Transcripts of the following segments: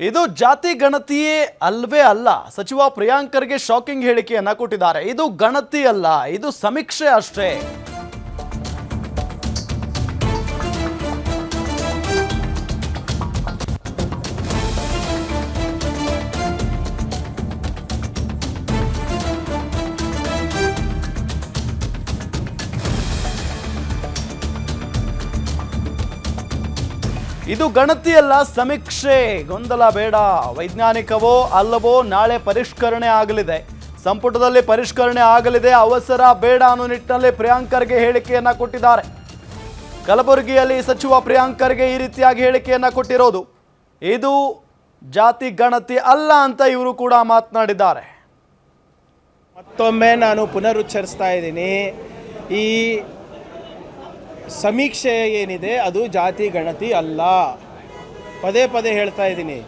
ಇದು ಜಾತಿ ಗಣತಿಯೇ ಅಲ್ವೇ ಅಲ್ಲ. ಸಚಿವ ಪ್ರಿಯಾಂಕರ್ಗೆ ಶಾಕಿಂಗ್ ಹೇಳಿಕೆಯನ್ನ ಕೊಟ್ಟಿದ್ದಾರೆ. ಇದು ಗಣತಿ ಅಲ್ಲ, ಇದು ಸಮೀಕ್ಷೆ ಅಷ್ಟೇ. ಇದು ಗಣತಿಯಲ್ಲ, ಸಮೀಕ್ಷೆ. ಗೊಂದಲ ಬೇಡ. ವೈಜ್ಞಾನಿಕವೋ ಅಲ್ಲವೋ ನಾಳೆ ಪರಿಷ್ಕರಣೆ ಆಗಲಿದೆ. ಸಂಪುಟದಲ್ಲಿ ಪರಿಷ್ಕರಣೆ ಆಗಲಿದೆ, ಅವಸರ ಬೇಡ ಅನ್ನೋ ನಿಟ್ಟಿನಲ್ಲಿ ಪ್ರಿಯಾಂಕರ್ಗೆ ಹೇಳಿಕೆಯನ್ನ ಕೊಟ್ಟಿದ್ದಾರೆ. ಕಲಬುರಗಿಯಲ್ಲಿ ಸಚಿವ ಪ್ರಿಯಾಂಕರ್ಗೆ ಈ ರೀತಿಯಾಗಿ ಹೇಳಿಕೆಯನ್ನ ಕೊಟ್ಟಿರೋದು. ಇದು ಜಾತಿ ಗಣತಿ ಅಲ್ಲ ಅಂತ ಇವರು ಕೂಡ ಮಾತನಾಡಿದ್ದಾರೆ. ಮತ್ತೊಮ್ಮೆ ನಾನು ಪುನರುಚ್ಚರಿಸ್ತಾ ಇದ್ದೀನಿ. ಈ ಸಮೀಕ್ಷೆ ಏನಿದೆ ಅದು ಜಾತಿ, ಗಣತಿ ಅಲ್ಲ. ಪದೇ ಪದೇ ಹೇಳ್ತಾ ಇದ್ದೀನಿ.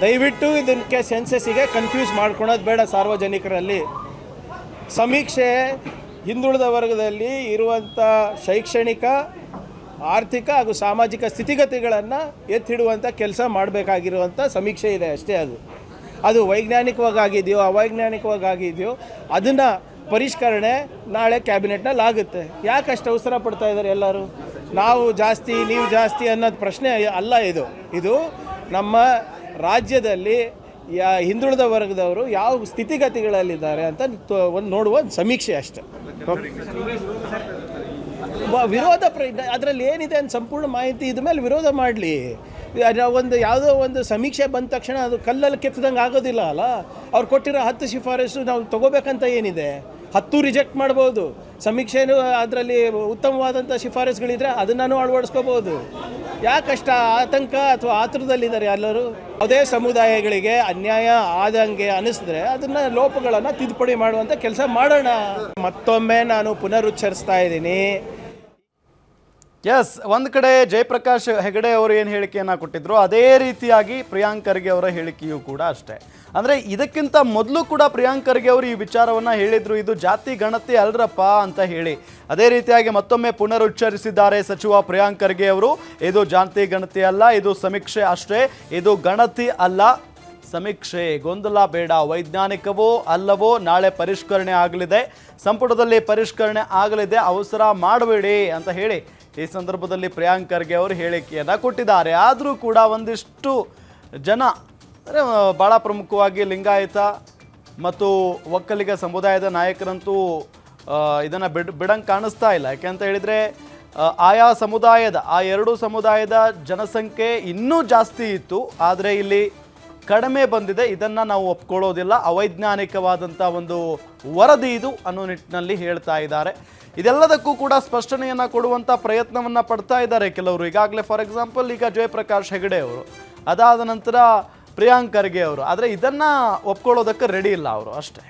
ದಯವಿಟ್ಟು ಇದಕ್ಕೆ ಸೆನ್ಸಸ್ಸಿಗೆ ಕನ್ಫ್ಯೂಸ್ ಮಾಡ್ಕೊಳೋದು ಬೇಡ ಸಾರ್ವಜನಿಕರಲ್ಲಿ. ಸಮೀಕ್ಷೆ ಹಿಂದುಳಿದ ವರ್ಗದಲ್ಲಿ ಇರುವಂಥ ಶೈಕ್ಷಣಿಕ, ಆರ್ಥಿಕ ಹಾಗೂ ಸಾಮಾಜಿಕ ಸ್ಥಿತಿಗತಿಗಳನ್ನು ಎತ್ತಿಡುವಂಥ ಕೆಲಸ ಮಾಡಬೇಕಾಗಿರುವಂಥ ಸಮೀಕ್ಷೆ ಇದೆ ಅಷ್ಟೇ ಅದು. ಅದು ವೈಜ್ಞಾನಿಕವಾಗಿ ಆಗಿದೆಯೋ ಅವೈಜ್ಞಾನಿಕವಾಗಿ ಆಗಿದೆಯೋ ಅದನ್ನು ಪರಿಷ್ಕರಣೆ ನಾಳೆ ಕ್ಯಾಬಿನೆಟ್ನಲ್ಲಿ ಆಗುತ್ತೆ. ಯಾಕೆ ಅಷ್ಟು ಅವಸರ ಪಡ್ತಾ ಇದ್ದಾರೆ ಎಲ್ಲರೂ? ನಾವು ಜಾಸ್ತಿ, ನೀವು ಜಾಸ್ತಿ ಅನ್ನೋದು ಪ್ರಶ್ನೆ ಅಲ್ಲ ಇದು. ಇದು ನಮ್ಮ ರಾಜ್ಯದಲ್ಲಿ ಯಾ ಹಿಂದುಳಿದ ವರ್ಗದವರು ಯಾವ ಸ್ಥಿತಿಗತಿಗಳಲ್ಲಿದ್ದಾರೆ ಅಂತ ಒಂದು ನೋಡುವ ಸಮೀಕ್ಷೆ ಅಷ್ಟೆ. ವಿರೋಧ ಪ್ರ ಅದರಲ್ಲಿ ಏನಿದೆ ಅಂತ ಸಂಪೂರ್ಣ ಮಾಹಿತಿ ಇದ ಮೇಲೆ ವಿರೋಧ ಮಾಡಲಿ. ಒಂದು ಯಾವುದೋ ಒಂದು ಸಮೀಕ್ಷೆ ಬಂದ ತಕ್ಷಣ ಅದು ಕಲ್ಲಲ್ಲಿ ಕೆತ್ತದಂಗೆ ಆಗೋದಿಲ್ಲ ಅಲ್ಲ? ಅವ್ರು ಕೊಟ್ಟಿರೋ ಹತ್ತು ಶಿಫಾರಸು ನಾವು ತಗೋಬೇಕಂತ ಏನಿದೆ? ಹತ್ತು ರಿಜೆಕ್ಟ್ ಮಾಡ್ಬೋದು. ಸಮೀಕ್ಷೆನೂ ಅದರಲ್ಲಿ ಉತ್ತಮವಾದಂಥ ಶಿಫಾರಸುಗಳಿದ್ರೆ ಅದನ್ನು ಅಳವಡಿಸ್ಕೋಬೋದು ಯಾಕಷ್ಟ ಆತಂಕ ಅಥವಾ ಆತುರದಲ್ಲಿದ್ದಾರೆ ಎಲ್ಲರೂ? ಯಾವುದೇ ಸಮುದಾಯಗಳಿಗೆ ಅನ್ಯಾಯ ಆದಂಗೆ ಅನಿಸಿದ್ರೆ ಅದನ್ನು ಲೋಪಗಳನ್ನು ತಿದ್ದುಪಡಿ ಮಾಡುವಂಥ ಕೆಲಸ ಮಾಡೋಣ. ಮತ್ತೊಮ್ಮೆ ನಾನು ಪುನರುಚ್ಚರಿಸ್ತಾ ಇದ್ದೀನಿ. ಎಸ್ ಒಂದು ಕಡೆ ಜಯಪ್ರಕಾಶ್ ಹೆಗಡೆ ಅವರು ಏನು ಹೇಳಿಕೆಯನ್ನು ಕೊಟ್ಟಿದ್ರು, ಅದೇ ರೀತಿಯಾಗಿ ಪ್ರಿಯಾಂಕ್ ಖರ್ಗೆ ಅವರ ಹೇಳಿಕೆಯೂ ಕೂಡ ಅಷ್ಟೇ. ಅಂದರೆ ಇದಕ್ಕಿಂತ ಮೊದಲು ಕೂಡ ಪ್ರಿಯಾಂಕ್ ಖರ್ಗೆ ಅವರು ಈ ವಿಚಾರವನ್ನು ಹೇಳಿದ್ರು, ಇದು ಜಾತಿ ಗಣತಿ ಅಲ್ರಪ್ಪ ಅಂತ ಹೇಳಿ. ಅದೇ ರೀತಿಯಾಗಿ ಮತ್ತೊಮ್ಮೆ ಪುನರುಚ್ಚರಿಸಿದ್ದಾರೆ ಸಚಿವ ಪ್ರಿಯಾಂಕ್ ಖರ್ಗೆ ಅವರು. ಇದು ಜಾತಿ ಗಣತಿ ಅಲ್ಲ, ಇದು ಸಮೀಕ್ಷೆ ಅಷ್ಟೇ, ಇದು ಗಣತಿ ಅಲ್ಲ. ಸಮೀಕ್ಷೆ ಗೊಂದಲ ಬೇಡ, ವೈಜ್ಞಾನಿಕವೋ ಅಲ್ಲವೋ ನಾಳೆ ಪರಿಷ್ಕರಣೆ ಆಗಲಿದೆ. ಸಂಪುಟದಲ್ಲಿ ಪರಿಷ್ಕರಣೆ ಆಗಲಿದೆ, ಅವಸರ ಮಾಡಬೇಡಿ ಅಂತ ಹೇಳಿ ಈ ಸಂದರ್ಭದಲ್ಲಿ ಪ್ರಿಯಾಂಕ್ ಖರ್ಗೆ ಅವರು ಹೇಳಿಕೆಯನ್ನು ಕೊಟ್ಟಿದ್ದಾರೆ. ಆದರೂ ಕೂಡ ಒಂದಿಷ್ಟು ಜನ, ಅಂದರೆ ಭಾಳ ಪ್ರಮುಖವಾಗಿ ಲಿಂಗಾಯತ ಮತ್ತು ಒಕ್ಕಲಿಗ ಸಮುದಾಯದ ನಾಯಕರಂತೂ ಇದನ್ನು ಬಿಡ್, ಬಿಡಂಗೆ ಕಾಣಿಸ್ತಾ ಇಲ್ಲ. ಯಾಕೆಂತ ಹೇಳಿದರೆ ಆಯಾ ಸಮುದಾಯದ, ಆ ಎರಡು ಸಮುದಾಯದ ಜನಸಂಖ್ಯೆ ಇನ್ನೂ ಜಾಸ್ತಿ ಇತ್ತು. ಆದರೆ ಇಲ್ಲಿ ಕಡಿಮೆ ಬಂದಿದೆ. ಇದನ್ನು ನಾವು ಒಪ್ಕೊಳ್ಳೋದಿಲ್ಲ. ಅವೈಜ್ಞಾನಿಕವಾದಂಥ ಒಂದು ವರದಿ ಇದು ಅನ್ನೋ ನಿಟ್ಟಿನಲ್ಲಿ ಹೇಳ್ತಾ ಇದ್ದಾರೆ. ಇದೆಲ್ಲದಕ್ಕೂ ಕೂಡ ಸ್ಪಷ್ಟನೆಯನ್ನು ಕೊಡುವಂಥ ಪ್ರಯತ್ನವನ್ನು ಪಡ್ತಾ ಇದ್ದಾರೆ ಕೆಲವರು. ಈಗಾಗಲೇ ಫಾರ್ ಎಕ್ಸಾಂಪಲ್ ಈಗ ಜಯಪ್ರಕಾಶ್ ಹೆಗಡೆ ಅವರು, ಅದಾದ ನಂತರ ಪ್ರಿಯಾಂಕ್ ಖರ್ಗೆ ಅವರು. ಆದರೆ ಇದನ್ನು ಒಪ್ಕೊಳ್ಳೋದಕ್ಕೆ ರೆಡಿ ಇಲ್ಲ ಅವರು ಅಷ್ಟೇ.